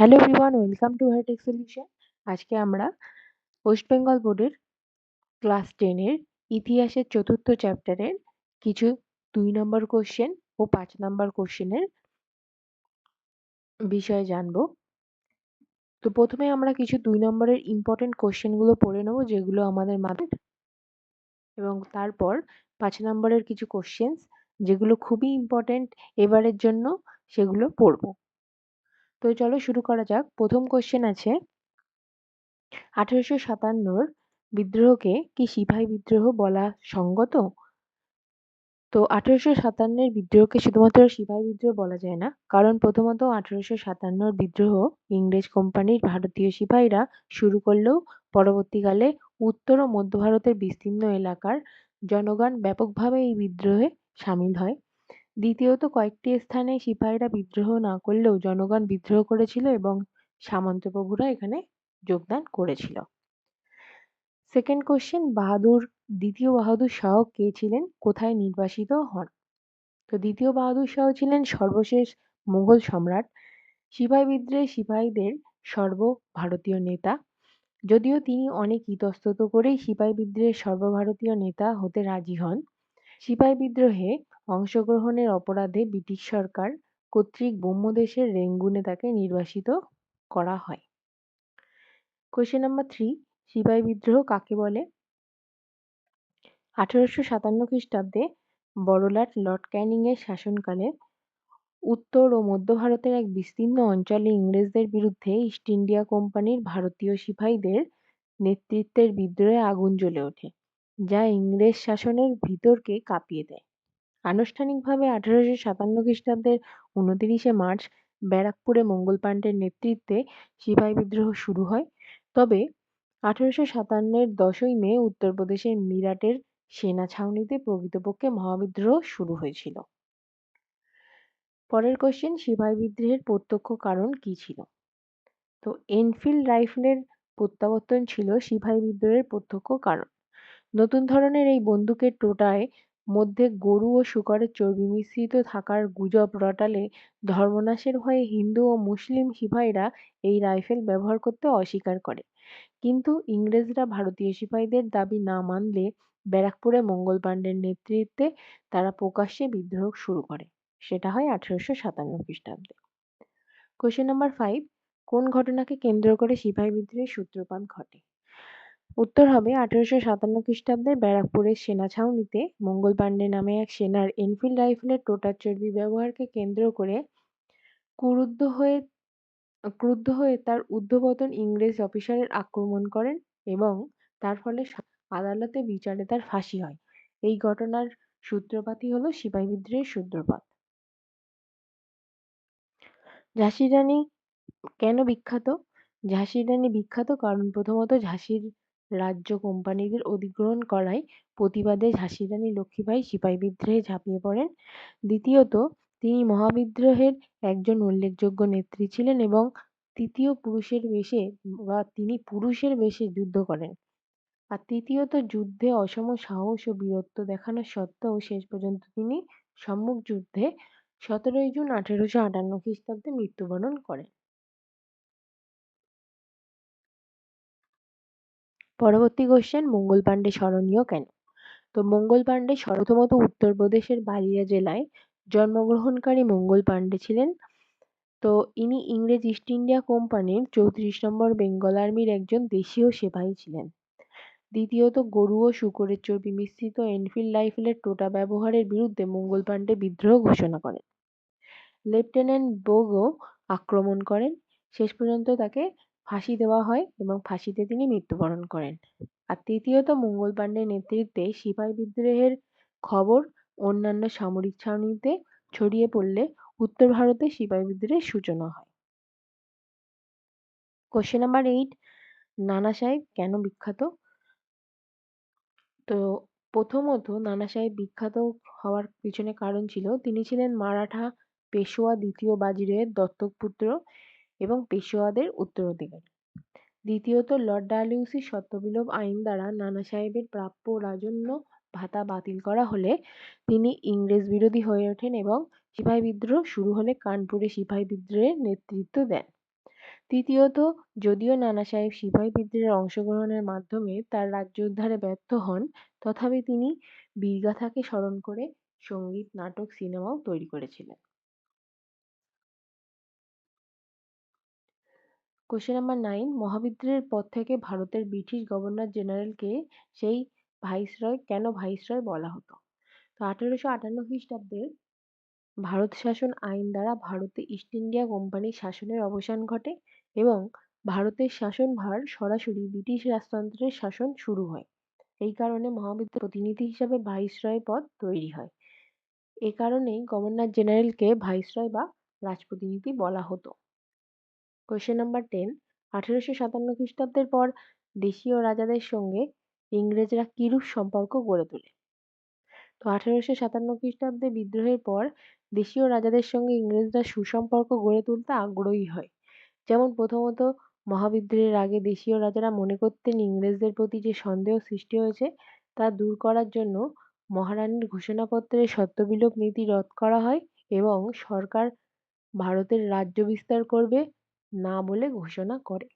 Hello everyone welcome to hitech solution আজকে আমরা West Bengal বোর্ডের ক্লাস টেনের ইতিহাসের চতুর্থ চ্যাপ্টারের কিছু দুই নম্বর কোশ্চেন ও পাঁচ নম্বর কোশ্চেনের বিষয়ে জানব। তো প্রথমে আমরা কিছু দুই নম্বরের ইম্পর্টেন্ট কোশ্চেনগুলো পড়ে নেব, যেগুলো আমাদের মাথায় এবং তারপর পাঁচ নম্বরের কিছু কোশ্চেন্স যেগুলো খুবই ইম্পর্টেন্ট এবারের জন্য সেগুলো পড়ব। তো চলো শুরু করা যাক। প্রথম কোশ্চেন আছে, আঠেরোশো সাতান্নর বিদ্রোহকে কি সিপাহী বিদ্রোহ বলা সঙ্গত? তো আঠেরোশো সাতান্নের বিদ্রোহকে শুধুমাত্র সিপাহী বিদ্রোহ বলা যায় না, কারণ প্রথমত আঠেরোশো সাতান্নর বিদ্রোহ ইংরেজ কোম্পানির ভারতীয় সিপাহীরা শুরু করলেও পরবর্তীকালে উত্তর ও মধ্য ভারতের বিস্তীর্ণ এলাকার জনগণ ব্যাপকভাবে এই বিদ্রোহে সামিল হয়। দ্বিতীয়ত কয়েকটি স্থানে সিপাহীরা বিদ্রোহ না করলেও জনগণ বিদ্রোহ করেছিল এবং সামন্তপ্রভুরা এখানে যোগদান করেছিল। সেকেন্ড কোশ্চেন বাহাদুর, দ্বিতীয় বাহাদুর শাহ কে ছিলেন? কোথায় নির্বাসিত হন? তো দ্বিতীয় বাহাদুর শাহ ছিলেন সর্বশেষ মুঘল সম্রাট। সিপাহী বিদ্রোহে সিপাহীদের সর্বভারতীয় নেতা। যদিও তিনি অনেক ইতস্তত করেই সিপাহী বিদ্রোহের সর্বভারতীয় নেতা হতে রাজি হন। সিপাহী বিদ্রোহে অংশগ্রহণের অপরাধে ব্রিটিশ সরকার কর্তৃক ব্রহ্মদেশের রেঙ্গুনে তাকে নির্বাসিত করা হয়। কোয়েশ্চেন নাম্বার থ্রি সিপাহী বিদ্রোহ কাকে বলে? আঠারোশো সাতান্ন খ্রিস্টাব্দে বড়লাট লর্ড ক্যানিং এর শাসনকালে উত্তর ও মধ্য ভারতের এক বিস্তীর্ণ অঞ্চলে ইংরেজদের বিরুদ্ধে ইস্ট ইন্ডিয়া কোম্পানির ভারতীয় সিপাহীদের নেতৃত্বের বিদ্রোহে আগুন জ্বলে ওঠে, যা ইংরেজ শাসনের ভিতরকে কাঁপিয়ে দেয়। আনুষ্ঠানিকভাবে আঠারোশো সাতান্ন খ্রিস্টাব্দের উনতিরিশে মার্চ ব্যারাকপুরে মঙ্গল পাণ্ডের নেতৃত্বে সিপাহী বিদ্রোহ শুরু হয়। তবে আঠারোশো সাতান্নের দশই মে উত্তরপ্রদেশের মিরাটের সেনা ছাউনিতে প্রকৃতপক্ষে মহাবিদ্রোহ শুরু হয়েছিল। পরের কোশ্চেন সিপাহী বিদ্রোহের প্রত্যক্ষ কারণ কি ছিল? তো এনফিল্ড রাইফেলের প্রত্যাবর্তন ছিল সিপাহী বিদ্রোহের প্রত্যক্ষ কারণ। নতুন ধরনের এই বন্দুকের টোটায় মধ্যে গরু ও শূকরের চর্বি মিশ্রিত থাকার গুজব রটালে ধর্মনাশের ভয়ে হিন্দু ও মুসলিম সিপাহীরা এই রাইফেল ব্যবহার করতে অস্বীকার করে। কিন্তু ইংরেজরা ভারতীয় সিপাহীদের দাবি না মানলে ব্যারাকপুরে মঙ্গল পাণ্ডের নেতৃত্বে তারা প্রকাশ্যে বিদ্রোহ শুরু করে। সেটা হয় আঠেরোশো সাতান্ন খ্রিস্টাব্দে। কোশ্চেন নাম্বার ফাইভ কোন ঘটনাকে কেন্দ্র করে সিপাহী বিদ্রোহের সূত্রপাত ঘটে? উত্তর হবে আঠেরোশো সাতান্ন খ্রিস্টাব্দের ব্যারাকপুরের সেনা ছাউনিতে। মঙ্গল পাণ্ডে নামে এক সেনার এনফিল্ড রাইফেলের টোটার চর্বি ব্যবহারকে কেন্দ্র করে ক্রুদ্ধ হয়ে ক্রুদ্ধ হয়ে তার ঊর্ধ্বতন ইংরেজ অফিসারের আক্রমণ করেন এবং তার ফলে আদালতে বিচারে তার ফাঁসি হয়। এই ঘটনার সূত্রপাতই হলো সিপাহী বিদ্রোহের সূত্রপাত। ঝাঁসির রানী কেন বিখ্যাত? ঝাঁসির রানী বিখ্যাত কারণ প্রথমত ঝাঁসির রাজ্য কোম্পানিদের অধিগ্রহণ করায় প্রতিবাদে ঝাঁসির রানী লক্ষ্মীবাঈ সিপাহী বিদ্রোহে ঝাঁপিয়ে পড়েন। দ্বিতীয়ত, তিনি মহাবিদ্রোহের একজন উল্লেখযোগ্য নেত্রী ছিলেন এবং তৃতীয় পুরুষের বেশে বা তিনি পুরুষের বেশে যুদ্ধ করেন। আর তৃতীয়ত, যুদ্ধে অসম সাহস ও বীরত্ব দেখানো সত্ত্বেও শেষ পর্যন্ত তিনি সম্মুখ যুদ্ধে সতেরোই জুন আঠেরোশো আটান্ন খ্রিস্টাব্দে মৃত্যুবরণ করেন। পরবর্তী কোশ্চেন মঙ্গল পাণ্ডে স্মরণীয় কেন? তো মঙ্গল পাণ্ডে প্রথমত উত্তরপ্রদেশের বালিয়া জেলায় জন্মগ্রহণকারী মঙ্গল পাণ্ডে ছিলেন। তো ইনি ইংরেজ ইস্ট ইন্ডিয়া কোম্পানির চৌত্রিশ নম্বর বেঙ্গল আর্মির একজন দেশীয় সিপাহী ছিলেন। দ্বিতীয়ত, গরু ও শূকরের চর্বি মিশ্রিত এনফিল্ড রাইফেলের টোটা ব্যবহারের বিরুদ্ধে মঙ্গল পাণ্ডে বিদ্রোহ ঘোষণা করেন। লেফটেন্যান্ট বোগও আক্রমণ করেন। শেষ পর্যন্ত তাকে ফাঁসি দেওয়া হয় এবং ফাঁসিতে তিনি মৃত্যুবরণ করেন। আর তৃতীয়ত মঙ্গল পাণ্ডের নেতৃত্বে সিপাহী বিদ্রোহের খবর অন্যান্য সামরিক ছাউনিতে ছড়িয়ে পড়লে উত্তর ভারতে সিপাহী বিদ্রোহের সূচনা হয়। কোশ্চেন নাম্বার এইট নানা সাহেব কেন বিখ্যাত? তো প্রথমত নানা সাহেব বিখ্যাত হওয়ার পিছনে কারণ ছিল, তিনি ছিলেন মারাঠা পেশোয়া দ্বিতীয় বাজিরাওয়ের দত্তক পুত্র এবং পেশোয়াদের উত্তরাধিকারী দ্বিতীয়ত, লর্ড ডালহৌসির সত্যবিলোপ আইন দ্বারা নানা সাহেবের প্রাপ্য রাজন্য ভাতা বাতিল করা হলে তিনি ইংরেজ বিরোধী হয়ে ওঠেন এবং সিপাহী বিদ্রোহ শুরু হলে কানপুরে সিপাহী বিদ্রোহের নেতৃত্ব দেন। তৃতীয়ত, যদিও নানা সাহেব সিপাহী বিদ্রোহে অংশগ্রহণের মাধ্যমে তার রাজ্য উদ্ধারে ব্যর্থ হন, তথাপি তিনি বীরগাথাকে স্মরণ করে সংগীত, নাটক, সিনেমাও তৈরি করেছিলেন। কোশ্চেন নাম্বার নাইন মহাবিদ্রোহের পর থেকে ভারতের ব্রিটিশ গভর্নর জেনারেলকে সেই ভাইসরয় কেন ভাইসরয় বলা হতো? তো আঠেরোশো আটান্ন খ্রিস্টাব্দে ভারত শাসন আইন দ্বারা ভারতে ইস্ট ইন্ডিয়া কোম্পানির শাসনের অবসান ঘটে এবং ভারতের শাসনভার সরাসরি ব্রিটিশ রাজতন্ত্রের শাসন শুরু হয়। এই কারণে মহাবিদ্রোহের প্রতিনিধি হিসাবে ভাইসরয় পদ তৈরি হয়। এ কারণেই গভর্নর জেনারেলকে ভাইসরয় বা রাজপ্রতিনিধি বলা হতো। কোয়েশ্চেন নাম্বার টেন আঠেরোশো সাতান্ন খ্রিস্টাব্দের পর দেশীয় রাজাদের সঙ্গে ইংরেজরা কিরূপ সম্পর্ক গড়ে তোলে? তো আঠেরোশো সাতান্ন খ্রিস্টাব্দে বিদ্রোহের পর দেশীয় রাজাদের সঙ্গে ইংরেজরা সুসম্পর্ক গড়ে তুলতে আগ্রহী হয়। যেমন প্রথমত, মহাবিদ্রোহের আগে দেশীয় রাজারা মনে করতেন ইংরেজদের প্রতি যে সন্দেহ সৃষ্টি হয়েছে, তা দূর করার জন্য মহারানীর ঘোষণাপত্রে সত্যবিলোপ নীতি রদ করা হয় এবং সরকার ভারতের রাজ্য বিস্তার করবে না বলে ঘোষণা করে।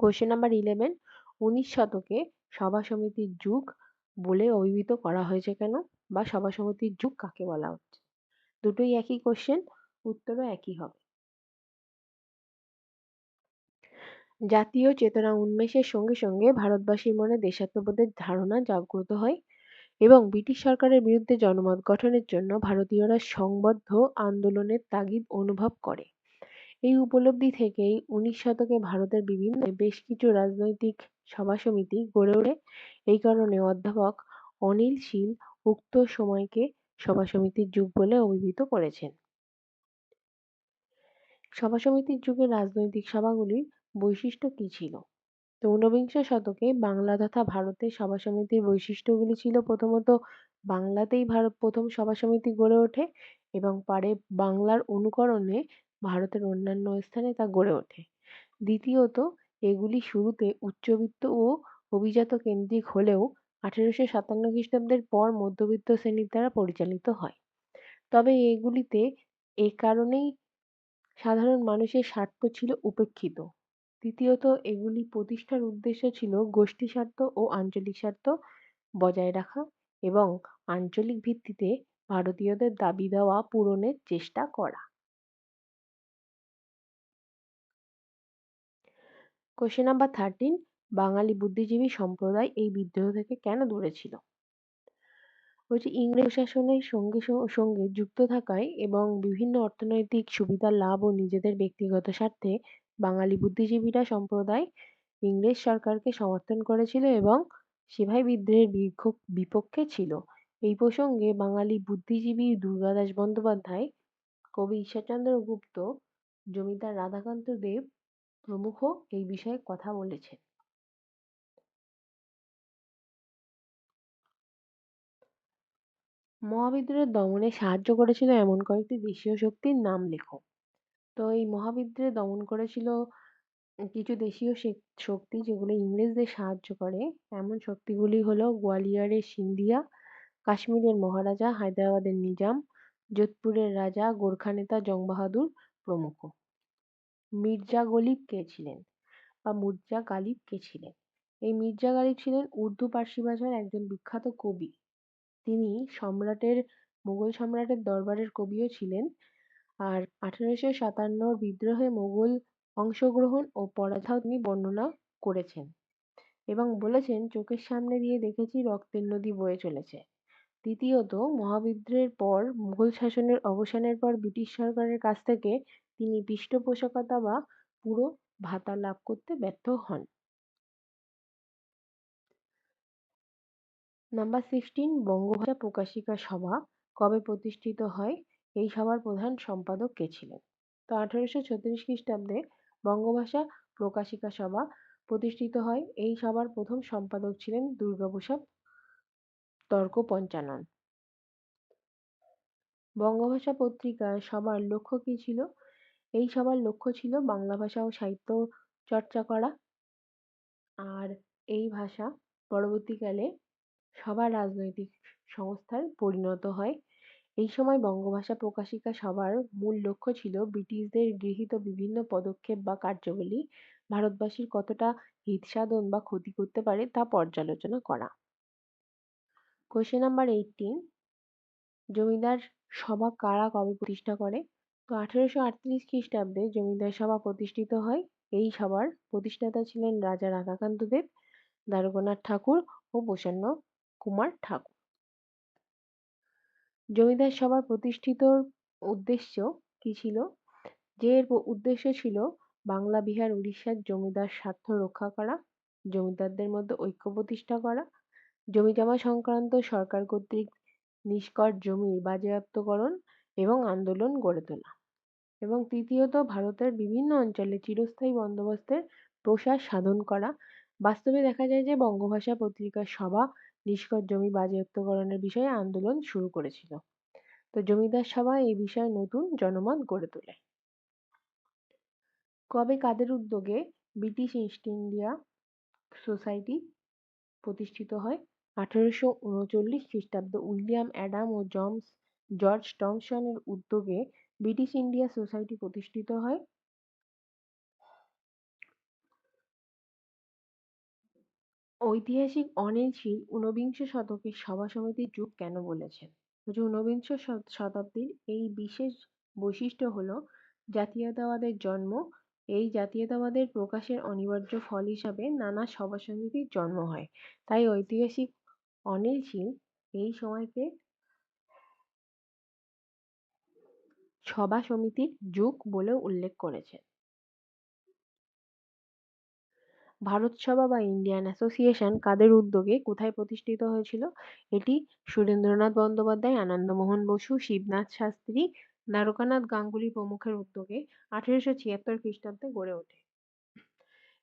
কোয়েশ্চেন নাম্বার ইলেভেন উনিশ শতকে সভা সমিতির যুগ বলে অভিহিত করা হয়েছে কেন? বা সভা সমিতির যুগ কাকে বলা হচ্ছে? দুটোই একই কোশ্চেন উত্তরও একই হবে। জাতীয় চেতনা উন্মেষের সঙ্গে সঙ্গে ভারতবাসীর মনে দেশাত্মবোধের ধারণা জাগ্রত হয়। এবং ব্রিটিশ সরকারের বিরুদ্ধে জনমত গঠনের জন্য ভারতীয়রা সংবদ্ধ আন্দোলনের তাগিদ অনুভব করে এই উপলব্ধি থেকেই উনিশ শতকে ভারতের বিভিন্ন বেশ কিছু রাজনৈতিক সভা-সমিতি গড়ে ওঠে এই কারণে অধ্যাপক অনিল শীল উক্ত সময়কে সভা-সমিতির যুগ বলে অভিহিত করেছেন। সভা-সমিতির যুগে রাজনৈতিক সভাগুলির বৈশিষ্ট্য কী ছিল? ঊনবিংশ শতকে বাংলা তথা ভারতের সভা-সমিতির বৈশিষ্ট্যগুলি ছিল প্রথমত বাংলাতেই ভারত প্রথম সভা-সমিতি গড়ে ওঠে এবং পরে বাংলার অনুকরণে ভারতের অন্যান্য স্থানে তা গড়ে ওঠে। দ্বিতীয়ত, এগুলি শুরুতে উচ্চবিত্ত ও অভিজাত কেন্দ্রিক হলেও আঠেরোশো সাতান্ন খ্রিস্টাব্দের পর মধ্যবিত্ত শ্রেণির দ্বারা পরিচালিত হয়। তবে এগুলিতে এ কারণেই সাধারণ মানুষের স্বার্থ ছিল উপেক্ষিত। তৃতীয়ত এগুলি প্রতিষ্ঠার উদ্দেশ্য ছিল গোষ্ঠী স্বার্থ ও আঞ্চলিক স্বার্থ বজায় রাখা এবং আঞ্চলিক ভিত্তিতে ভারতীয়দের দাবি দাওয়া পূরণের চেষ্টা করা। কোশ্চেন নাম্বার থার্টিন বাঙালি বুদ্ধিজীবী সম্প্রদায় এই বিদ্রোহ থেকে কেন দূরে ছিল বলছি, ইংরেজ শাসনের সঙ্গে সঙ্গে যুক্ত থাকায় এবং বিভিন্ন অর্থনৈতিক সুবিধা, লাভ ও নিজেদের ব্যক্তিগত স্বার্থে বাঙালি বুদ্ধিজীবীরা সম্প্রদায় ইংরেজ সরকারকে সমর্থন করেছিল এবং সিপাহী বিদ্রোহের বিপক্ষে ছিল। এই প্রসঙ্গে বাঙালি বুদ্ধিজীবী দুর্গাদাস বন্দ্যোপাধ্যায়, কবি ঈশ্বরচন্দ্র গুপ্ত, জমিদার রাধাকান্ত দেব প্রমুখ এই বিষয়ে কথা বলেছেন। মহাবিদ্রোহের দমনে সাহায্য করেছিল এমন কয়েকটি দেশীয় শক্তির নাম লেখো। তো এই মহাবিদ্রোহ দমন করেছিল কিছু দেশীয় শক্তি যেগুলো ইংরেজদের সাহায্য করে। এমন শক্তিগুলি হলো গোয়ালিয়রের সিন্ধিয়া, কাশ্মীরের মহারাজা হায়দ্রাবাদের নিজাম, যোধপুরের রাজা গোর্খা নেতা জং বাহাদুর প্রমুখ। মির্জা গলিব কে ছিলেন বা মির্জা গালিব কে ছিলেন? এই মির্জা গালিব ছিলেন উর্দু পার্সি ভাষার একজন বিখ্যাত কবি। তিনি সম্রাটের, মুঘল সম্রাটের দরবারের কবিও ছিলেন। আর আঠেরোশো সাতান্নর বিদ্রোহে মুঘল অংশগ্রহণ ও পরাজয় তিনি বর্ণনা করেছেন এবং বলেছেন, চোখের সামনে দিয়ে দেখেছি রক্তের নদী বয়ে চলেছে। তৃতীয়ত মহাবিদ্রোহের পর মুঘল শাসনের অবসানের পর ব্রিটিশ সরকারের কাছ থেকে তিনি পৃষ্ঠপোষকতা বা পুরো ভাতা লাভ করতে ব্যর্থ হন। নাম্বার সিক্সটিন, বঙ্গভাষা প্রকাশিকা সভা কবে প্রতিষ্ঠিত হয়? এই সভার প্রধান সম্পাদক কে ছিলেন? তো আঠারোশো ছত্রিশ খ্রিস্টাব্দে বঙ্গভাষা প্রকাশিকা সভা প্রতিষ্ঠিত হয়। এই সভার প্রথম সম্পাদক ছিলেন দুর্গাপ্রসাদ তর্ক পঞ্চানন বঙ্গভাষা পত্রিকায় সবার লক্ষ্য কী ছিল? এই সবার লক্ষ্য ছিল বাংলা ভাষা ও সাহিত্য চর্চা করা আর এই ভাষা পরবর্তীকালে সবার রাজনৈতিক সংস্থায় পরিণত হয়। এই সময় বঙ্গভাষা প্রকাশিকা সভার মূল লক্ষ্য ছিল ব্রিটিশদের গৃহীত বিভিন্ন পদক্ষেপ বা কার্যাবলী ভারতবাসীর কতটা হিতসাধন বা ক্ষতি করতে পারে তা পর্যালোচনা করা। কোয়েশ্চেন নাম্বার এইটিন জমিদার সভা কারা কবে প্রতিষ্ঠা করে? তো আঠেরোশো আটত্রিশ খ্রিস্টাব্দে জমিদার সভা প্রতিষ্ঠিত হয়। এই সভার প্রতিষ্ঠাতা ছিলেন রাজা রাধাকান্ত দেব দ্বারকানাথ ঠাকুর ও প্রসন্ন কুমার ঠাকুর। জমিদার সভার প্রতিষ্ঠিত উদ্দেশ্য কি ছিল? যে এর উদ্দেশ্য ছিল বাংলা, বিহার, উড়িষ্যার জমিদার স্বার্থ রক্ষা করা, জমিদারদের মধ্যে ঐক্য প্রতিষ্ঠা করা জমিজমা সংক্রান্ত সরকার কর্তৃক নিষ্কর জমির বাজেয়াপ্তকরণ এবং আন্দোলন গড়ে তোলা। এবং তৃতীয়ত, ভারতের বিভিন্ন অঞ্চলে চিরস্থায়ী বন্দোবস্তের প্রসার সাধন করা। বাস্তবে দেখা যায় যে বঙ্গভাষা পত্রিকার সভা নিষ্কর জমি বাজেয়াপ্তকরণের বিষয়ে আন্দোলন শুরু করেছিল। তো জমিদার সভা এই বিষয়ে নতুন জনমত গড়ে তোলে। কবে কাদের উদ্যোগে ব্রিটিশ ইস্ট ইন্ডিয়া সোসাইটি প্রতিষ্ঠিত হয়? আঠারোশো উনচল্লিশ খ্রিস্টাব্দ উইলিয়াম অ্যাডাম ও জমস, জর্জ টমসনের উদ্যোগে ব্রিটিশ ইন্ডিয়া সোসাইটি প্রতিষ্ঠিত হয়। ঐতিহাসিক অনিল শীল ঊনবিংশ শতকের সভা সমিতির যুগ কেন বলেছেন? বলছে ঊনবিংশ শতাব্দীর এই বিশেষ বৈশিষ্ট্য হলো জাতীয়তাবাদের জন্ম। এই জাতীয়তাবাদের প্রকাশের অনিবার্য ফল হিসাবে নানা সভা সমিতির জন্ম হয়। তাই ঐতিহাসিক অনিল শীল এই সময়কে সভা সমিতির যুগ বলে উল্লেখ করেছেন। ভারত সভা বা ইন্ডিয়ান অ্যাসোসিয়েশন কাদের উদ্যোগে কোথায় প্রতিষ্ঠিত হয়েছিল? এটি সুরেন্দ্রনাথ বন্দ্যোপাধ্যায়, আনন্দমোহন বসু, শিবনাথ শাস্ত্রী, দ্বারকানাথ গাঙ্গুলি প্রমুখের উদ্যোগে আঠেরোশো ছিয়াত্তর খ্রিস্টাব্দে গড়ে ওঠে।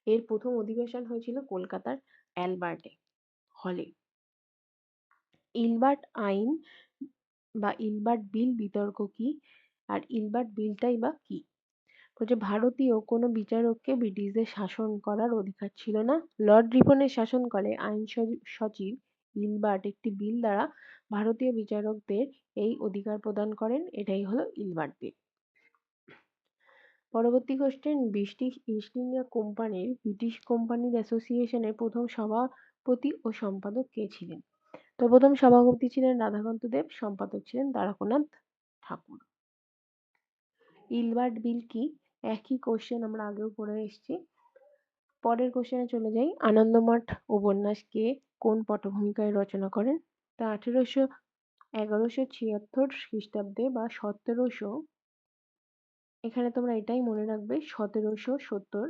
এর প্রথম অধিবেশন হয়েছিল কলকাতার অ্যালবার্টে হলে। ইলবার্ট আইন বা ইলবার্ট বিল বিতর্ক কি? আর ইলবার্ট বিলটাই বা কি? বলছে ভারতীয় কোনো বিচারককে ব্রিটিশদের শাসন করার অধিকার ছিল না। লর্ড রিপনের শাসনকালে আইন সচিব ইলবার্ট একটি বিল দ্বারা ভারতীয় বিচারকদের এই অধিকার প্রদান করেন। এটাই হলো ইলবার্ট বিল। পরবর্তী কোশ্চেন ব্রিটিশ ইস্ট ইন্ডিয়া কোম্পানির ব্রিটিশ কোম্পানির অ্যাসোসিয়েশনের প্রথম সভাপতি ও সম্পাদক কে ছিলেন? তো প্রথম সভাপতি ছিলেন রাধাকান্ত দেব, সম্পাদক ছিলেন দ্বারকানাথ ঠাকুর। ইলবার্ট বিল কি? একই কোশ্চেন আমরা আগেও পড়ে এসেছি। পরের কোশ্চেনে চলে যাই। আনন্দমঠ উপন্যাস কে কোন পটভূমিকায় রচনা করেন? তা আঠেরোশো এগারোশো ছিয়াত্তর খ্রিস্টাব্দে বা সতেরোশো এখানে তোমরা এটাই মনে রাখবে, সতেরোশো সত্তর।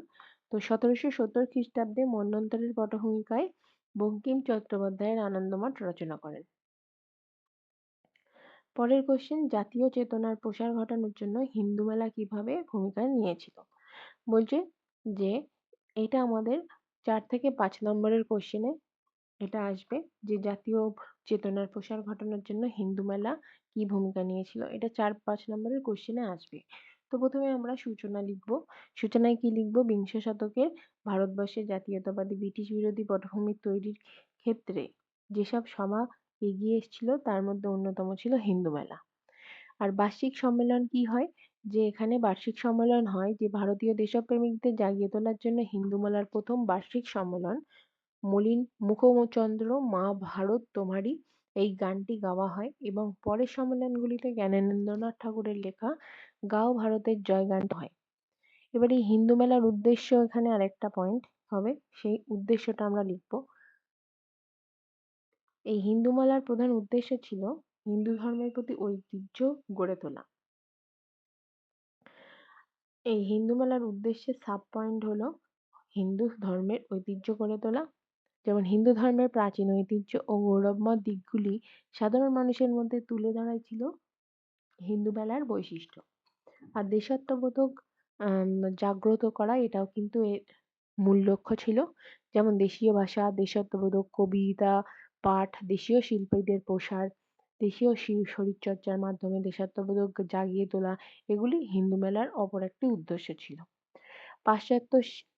তো সতেরোশো সত্তর খ্রিস্টাব্দে মন্বন্তরের পটভূমিকায় বঙ্কিম চট্টোপাধ্যায়ের আনন্দমঠ রচনা করেন। পরের কোশ্চেন জাতীয় চেতনার প্রসার ঘটানোর জন্য হিন্দু মেলা কীভাবে ভূমিকা নিয়েছিল? বলছে যে, এটা আমাদের চার থেকে পাঁচ নম্বরের কোশ্চেনে এটা আসবে, যে জাতীয় চেতনার প্রসার ঘটানোর জন্য হিন্দু মেলা কি ভূমিকা নিয়েছিল? এটা চার পাঁচ নম্বরের কোশ্চেনে আসবে। তো প্রথমে আমরা সূচনা লিখব। সূচনায় কি লিখব? বিংশ শতকের ভারতবর্ষের জাতীয়তাবাদী ব্রিটিশ বিরোধী পটভূমি তৈরির ক্ষেত্রে যেসব সভা এগিয়ে এসেছিল, তার মধ্যে অন্যতম ছিল হিন্দু মেলা। আর বার্ষিক সম্মেলন কি হয়? যে এখানে বার্ষিক সম্মেলন হয়, যে ভারতীয় দেশপ্রেমিকদের জাগিয়ে তোলার জন্য হিন্দু মেলার প্রথম বার্ষিক সম্মেলন, মলিন মুখচন্দ্র মা ভারত তোমারই এই গানটি গাওয়া হয় এবং পরের সম্মেলনগুলিতে জ্ঞানেন্দ্রনাথ ঠাকুরের লেখা গাও ভারতের জয় গান হয়। এবার এই হিন্দু মেলার উদ্দেশ্য এখানে আরেকটা পয়েন্ট হবে, সেই উদ্দেশ্যটা আমরা লিখব। এই হিন্দু মেলার প্রধান উদ্দেশ্য ছিল হিন্দু ধর্মের প্রতি ঐতিহ্য গড়ে তোলা। এই হিন্দু মেলার উদ্দেশ্যের সাব পয়েন্ট হলো হিন্দু ধর্মের ঐতিহ্য গড়ে তোলা। যেমন হিন্দু ধর্মের প্রাচীন ঐতিহ্য ও গৌরবময় দিকগুলি সাধারণ মানুষের মধ্যে তুলে ধরাই ছিল হিন্দু মেলার বৈশিষ্ট্য। আর দেশাত্মবোধক জাগ্রত করা এটাও কিন্তু এর মূল লক্ষ্য ছিল। যেমন দেশীয় ভাষা, দেশাত্মবোধক কবিতা পাঠ, দেশীয় শিল্পীদের প্রসার, দেশীয় শরীরচর্চার মাধ্যমে দেশাত্মবোধক জাগিয়ে তোলা, এগুলি হিন্দু মেলার অপর একটি উদ্দেশ্য ছিল। পাশ্চাত্য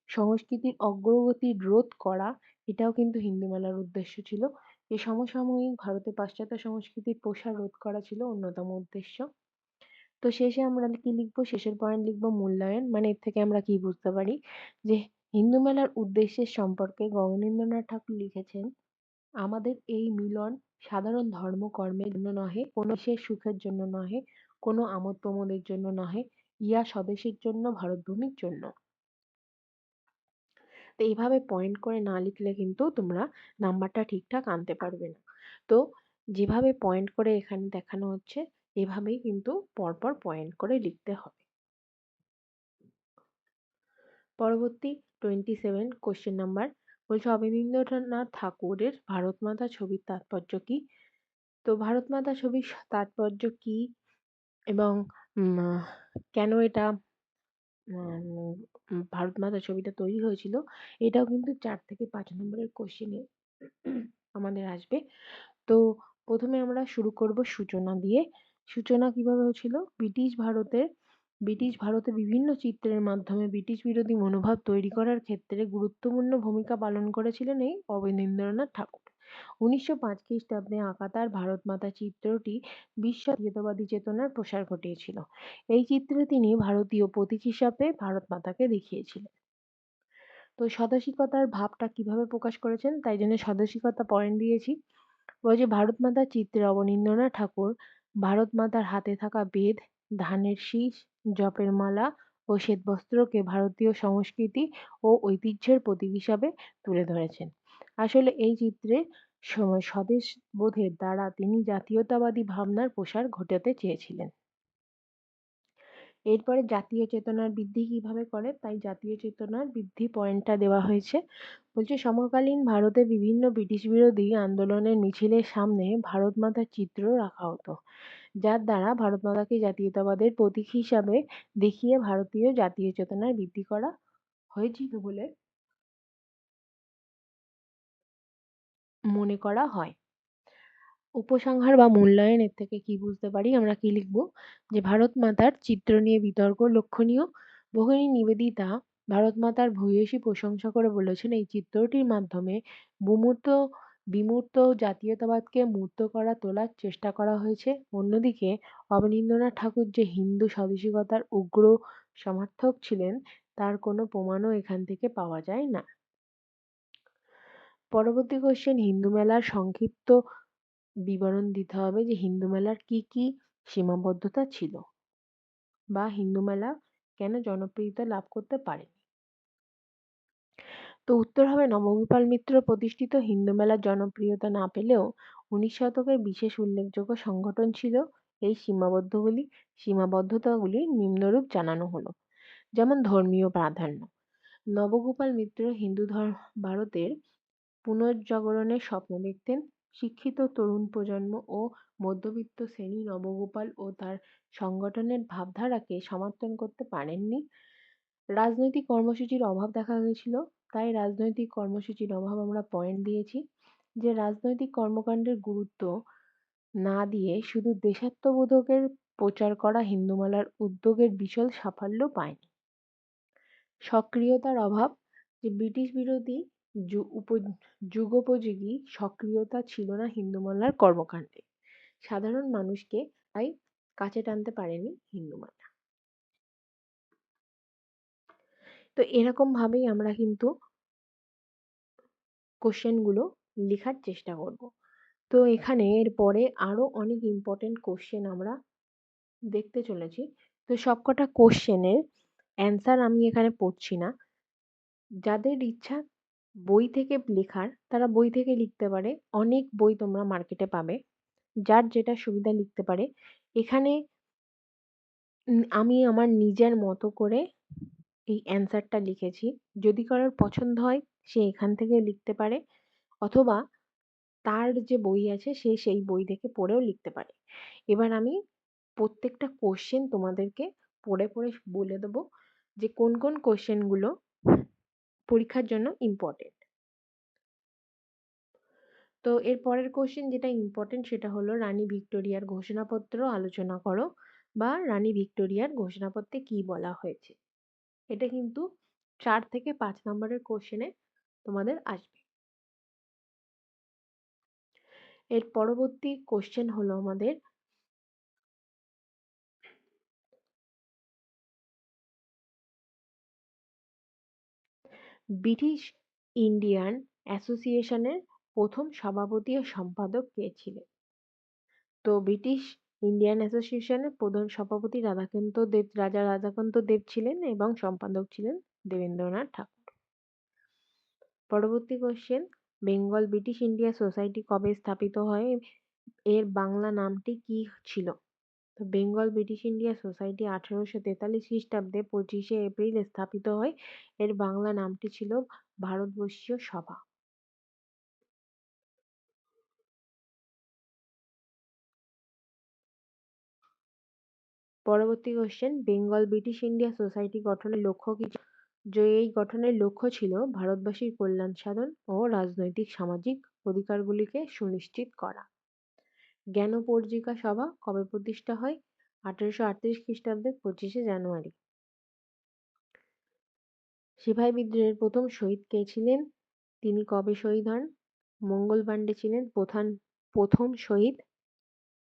সংস্কৃতির অগ্রগতি রোধ করা, এটাও কিন্তু হিন্দু মেলার উদ্দেশ্য ছিল। এই সমসাময়িক ভারতে পাশ্চাত্য সংস্কৃতির প্রসার রোধ করা ছিল অন্যতম উদ্দেশ্য। তো শেষে আমরা কি লিখব? শেষের পয়েন্ট লিখব মূল্যায়ন। মানে এর থেকে আমরা কি বুঝতে পারি? যে হিন্দু মেলার উদ্দেশ্যের সম্পর্কে গগনেন্দ্রনাথ ঠাকুর লিখেছেন আমাদের এই মিলন সাধারণ ধর্ম কর্মের জন্য নহে, কোনো বিশেষ সুখের জন্য নহে, কোনো আমোদ প্রমোদের জন্য নহে, ইহা স্বদেশের জন্য, ভারতভূমির জন্য। তো এইভাবে পয়েন্ট করে না লিখলে কিন্তু তোমরা নাম্বারটা ঠিকঠাক আনতে পারবে না। তো যেভাবে পয়েন্ট করে এখানে দেখানো হচ্ছে, এভাবেই কিন্তু পরপর পয়েন্ট করে লিখতে হবে। পরবর্তী টোয়েন্টি সেভেন কোশ্চেন নাম্বার বলছে অবনীন্দ্রনাথ ঠাকুরের ভারত মাতা ছবির তাৎপর্য কি? তো ভারত মাতা ছবির তাৎপর্য কি? এবং কেন এটা ভারত মাতা ছবিটা তৈরি হয়েছিল? এটাও কিন্তু চার থেকে পাঁচ নম্বরের কোশ্চেনে আমাদের আসবে। তো প্রথমে আমরা শুরু করব সূচনা দিয়ে। সূচনা কীভাবে হয়েছিল? ব্রিটিশ ভারতের ব্রিটিশ ভারতে বিভিন্ন চিত্রের মাধ্যমে ব্রিটিশ বিরোধী মনোভাব তৈরি করার ক্ষেত্রে গুরুত্বপূর্ণ ভূমিকা পালন করেছিলেন এই অবনীন্দ্রনাথ ঠাকুর। উনিশশো পাঁচ খ্রিস্টাব্দে আঁকা তার ভারত মাতা চিত্রটি বিশ্ব জাতীয়তাবাদী চেতনার প্রসার ঘটিয়েছিল। এই চিত্রে তিনি ভারতীয় প্রতীক হিসাবে ভারত মাতাকে দেখিয়েছিলেন। তো সদাসিকতার ভাবটা কীভাবে প্রকাশ করেছেন তাই জন্য সদাসিকতা পয়েন্ট দিয়েছি। বলছে ভারত মাতার চিত্রে অবনীন্দ্রনাথ ঠাকুর ভারত মাতার হাতে থাকা বেদ, ধানের শীষ জপের মালা ও শ্বেতবস্ত্রকে ভারতীয় সংস্কৃতি ও ঐতিহ্যের প্রতীক হিসাবে তুলে ধরেছেন। আসলে এই চিত্রে স্বদেশ বোধের দ্বারা তিনি জাতীয়তাবাদী ভাবনার প্রসার ঘটাতে চেয়েছিলেন। এরপরে জাতীয় চেতনার বৃদ্ধি কীভাবে করে? তাই জাতীয় চেতনার বৃদ্ধি পয়েন্টটা দেওয়া হয়েছে। বলছে, সমকালীন ভারতে বিভিন্ন ব্রিটিশ বিরোধী আন্দোলনের মিছিলের সামনে ভারত মাতার চিত্র রাখা হতো। যার দ্বারা ভারত মাতাকে জাতীয়তাবাদের প্রতীক হিসাবে দেখিয়ে ভারতীয় জাতীয় চেতনার বৃদ্ধি করা হয়েছিল বলে মনে করা হয়। উপসংহার বা মূল্যায়নের থেকে কি বুঝতে পারি? আমরা কি লিখব? যে ভারত মাতার চিত্র নিয়ে বিতর্ক, লক্ষণীয় ভগিনী নিবেদিতা ভারত মাতার ভূয়সী প্রশংসা করে বলেছেন, এই চিত্রটির মাধ্যমে বুমূর্ত জাতীয়তাবাদকে মূর্ত করা তোলার চেষ্টা করা হয়েছে। অন্যদিকে, অবনীন্দ্রনাথ ঠাকুর যে হিন্দু স্বদেশিকতার উগ্র সমর্থক ছিলেন, তার কোনো প্রমাণও এখান থেকে পাওয়া যায় না। পরবর্তী কোশ্চেন হিন্দু মেলার সংক্ষিপ্ত বিবরণ দিতে হবে যে হিন্দু মেলার কি কি সীমাবদ্ধতা ছিল বা হিন্দু মেলা কেন জনপ্রিয়তা লাভ করতে পারেনি তো উত্তর হবে নবগোপাল মিত্র প্রতিষ্ঠিত হিন্দু মেলার জনপ্রিয়তা না পেলেও উনিশ শতকের বিশেষ উল্লেখযোগ্য সংগঠন ছিল এই সীমাবদ্ধগুলি সীমাবদ্ধতাগুলি নিম্নরূপ জানানো হলো। যেমন ধর্মীয় প্রাধান্য। নবগোপাল মিত্র হিন্দু ধর্ম ভারতের পুনর্জাগরণের স্বপ্ন দেখতেন। শিক্ষিত তরুণ প্রজন্ম ও মধ্যবিত্ত শ্রেণি নবগোপাল ও তার সংগঠনের ভাবধারাকে সমর্থন করতে পারেননি। রাজনৈতিক কর্মসূচির অভাব দেখা গেছিল। তাই রাজনৈতিক কর্মসূচির অভাব আমরা পয়েন্ট দিয়েছি। যে রাজনৈতিক কর্মকাণ্ডের গুরুত্ব না দিয়ে শুধু দেশাত্মবোধকের প্রচার করা হিন্দুমালার উদ্যোগের বিশাল সাফল্য পায়নি। সক্রিয়তার অভাব, যে ব্রিটিশ বিরোধী যুগোপযোগী সক্রিয়তা ছিল না হিন্দুমালার কর্মকাণ্ডে। সাধারণ মানুষকে তাই কাছে টানতে পারেনি হিন্দু তো এরকম ভাবেই আমরা কিন্তু কোশ্চেনগুলো লেখার চেষ্টা করব। তো এখানে এরপরে আরও অনেক ইম্পর্টেন্ট কোশ্চেন আমরা দেখতে চলেছি। তো সবকটা কোশ্চেনের অ্যান্সার আমি এখানে পড়ছি না। যাদের ইচ্ছা বই থেকে লেখার, তারা বই থেকে লিখতে পারে। অনেক বই তোমরা মার্কেটে পাবে। যার যেটা সুবিধা লিখতে পারে। এখানে আমি আমার নিজের মতো করে এই অ্যান্সারটা লিখেছি। যদি কারোর পছন্দ হয়, সে এখান থেকে লিখতে পারে। অথবা তার যে বই আছে, সে সেই বই দেখে পড়েও লিখতে পারে। এবার আমি প্রত্যেকটা কোশ্চেন তোমাদেরকে পড়ে পড়ে বলে দেবো যে কোন কোন কোশ্চেনগুলো পরীক্ষার জন্য ইম্পর্টেন্ট তো এর পরের কোশ্চেন যেটা ইম্পর্টেন্ট সেটা হলো, রানী ভিক্টোরিয়ার ঘোষণাপত্র আলোচনা করো বা রানী ভিক্টোরিয়ার ঘোষণাপত্রে কি বলা হয়েছে। এটা কিন্তু চার থেকে পাঁচ নম্বরের কোশ্চেনে তোমাদের আসবে। এর পরবর্তী কোশ্চেন হলো আমাদের ব্রিটিশ ইন্ডিয়ান অ্যাসোসিয়েশনের প্রথম সভাপতি ও সম্পাদক কে ছিলেন? তো ব্রিটিশ ইন্ডিয়ান অ্যাসোসিয়েশনের প্রধান সভাপতি রাধাকান্ত দেব, রাজা রাধাকান্ত দেব ছিলেন এবং সম্পাদক ছিলেন দেবেন্দ্রনাথ ঠাকুর। পরবর্তী question Bengal British India society কবে স্থাপিত হয়? এর বাংলা নামটি কি ছিল? তো বেঙ্গল ব্রিটিশ ইন্ডিয়া সোসাইটি আঠেরোশো তেতাল্লিশ খ্রিস্টাব্দে পঁচিশে এপ্রিল স্থাপিত হয়। এর বাংলা নামটি ছিল ভারতবর্ষীয় সভা। পরবর্তী question Bengal British India society গঠনের লক্ষ্য কি যে এই গঠনের লক্ষ্য ছিল ভারতবাসীর কল্যাণ সাধন ও রাজনৈতিক সামাজিক অধিকারগুলিকে সুনিশ্চিত করা। জ্ঞান পর্জিকা সভা কবে প্রতিষ্ঠা হয়? আঠেরোশো আটত্রিশ খ্রিস্টাব্দের পঁচিশে জানুয়ারি। সিপাহী বিদ্রোহের প্রথম শহীদ কে ছিলেন? তিনি কবে শহীদ হন? মঙ্গল পাণ্ডে ছিলেন প্রধান, প্রথম শহীদ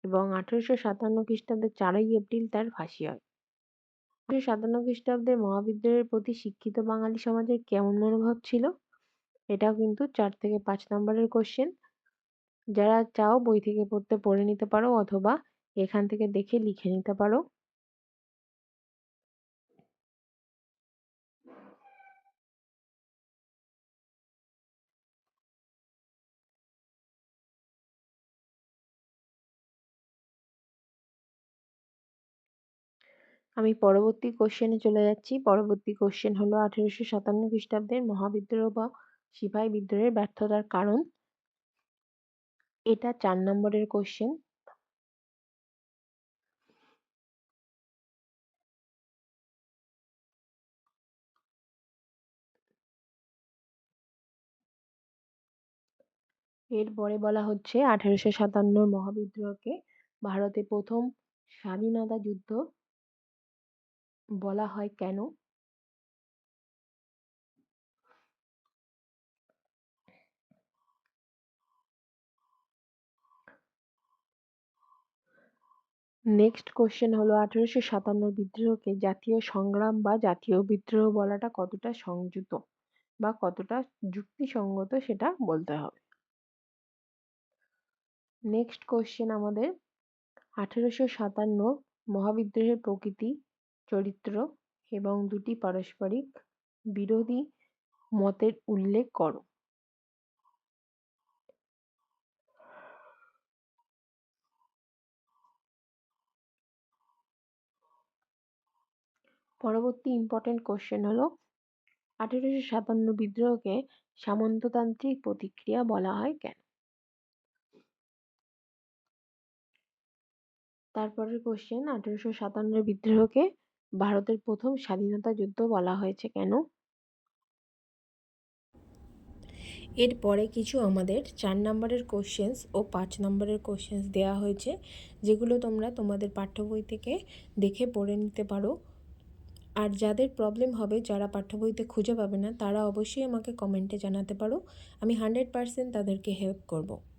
এবং আঠেরোশো সাতান্ন খ্রিস্টাব্দের চারই এপ্রিল তার ফাঁসি হয়। আঠারোশো সাতান্ন খ্রিস্টাব্দের মহাবিদ্যালয়ের প্রতি শিক্ষিত বাঙালি সমাজের কেমন মনোভাব ছিল? এটাও কিন্তু চার থেকে পাঁচ নম্বরের কোশ্চেন যারা চাও বই থেকে পড়তে পড়ে নিতে পারো অথবা এখান থেকে দেখে লিখে নিতে পারো। আমি পরবর্তী কোশ্চেনে চলে যাচ্ছি। পরবর্তী কোশ্চেন হলো আঠেরোশো সাতান্ন খ্রিস্টাব্দের মহাবিদ্রোহ বা সিপাহী বিদ্রোহের ব্যর্থতার কারণ। এটা চার নম্বরের কোশ্চেন এরপরে বলা হচ্ছে আঠেরোশো সাতান্ন মহাবিদ্রোহকে ভারতে প্রথম স্বাধীনতা যুদ্ধ বলা হয় কেন? নেক্সট কোশ্চেন হলো, আঠেরোশো সাতান্ন বিদ্রোহকে জাতীয় সংগ্রাম বা জাতীয় বিদ্রোহ বলাটা কতটা সংযুত বা কতটা যুক্তিসঙ্গত সেটা বলতে হবে। নেক্সট কোশ্চেন আমাদের, আঠেরোশো সাতান্ন মহাবিদ্রোহের প্রকৃতি চরিত্র এবং দুটি পারস্পরিক বিরোধী মতের উল্লেখ করো। পরবর্তী ইম্পর্টেন্ট কোশ্চেন হলো, আঠেরোশো সাতান্ন বিদ্রোহকে সামন্ততান্ত্রিক প্রতিক্রিয়া বলা হয় কেন? তারপরের কোশ্চেন আঠেরোশো সাতান্ন বিদ্রোহকে ভারতের প্রথম স্বাধীনতা যুদ্ধ বলা হয়েছে কেন? এরপরে কিছু আমাদের চার নম্বরের কোশ্চেন্স ও পাঁচ নম্বরের কোশ্চেন্স দেওয়া হয়েছে, যেগুলো তোমরা তোমাদের পাঠ্য বই থেকে দেখে পড়ে নিতে পারো। আর যাদের প্রবলেম হবে, যারা পাঠ্য বইতে খুঁজে পাবে না, তারা অবশ্যই আমাকে কমেন্টে জানাতে পারো। আমি হান্ড্রেড পারসেন্ট তাদেরকে হেল্প করব।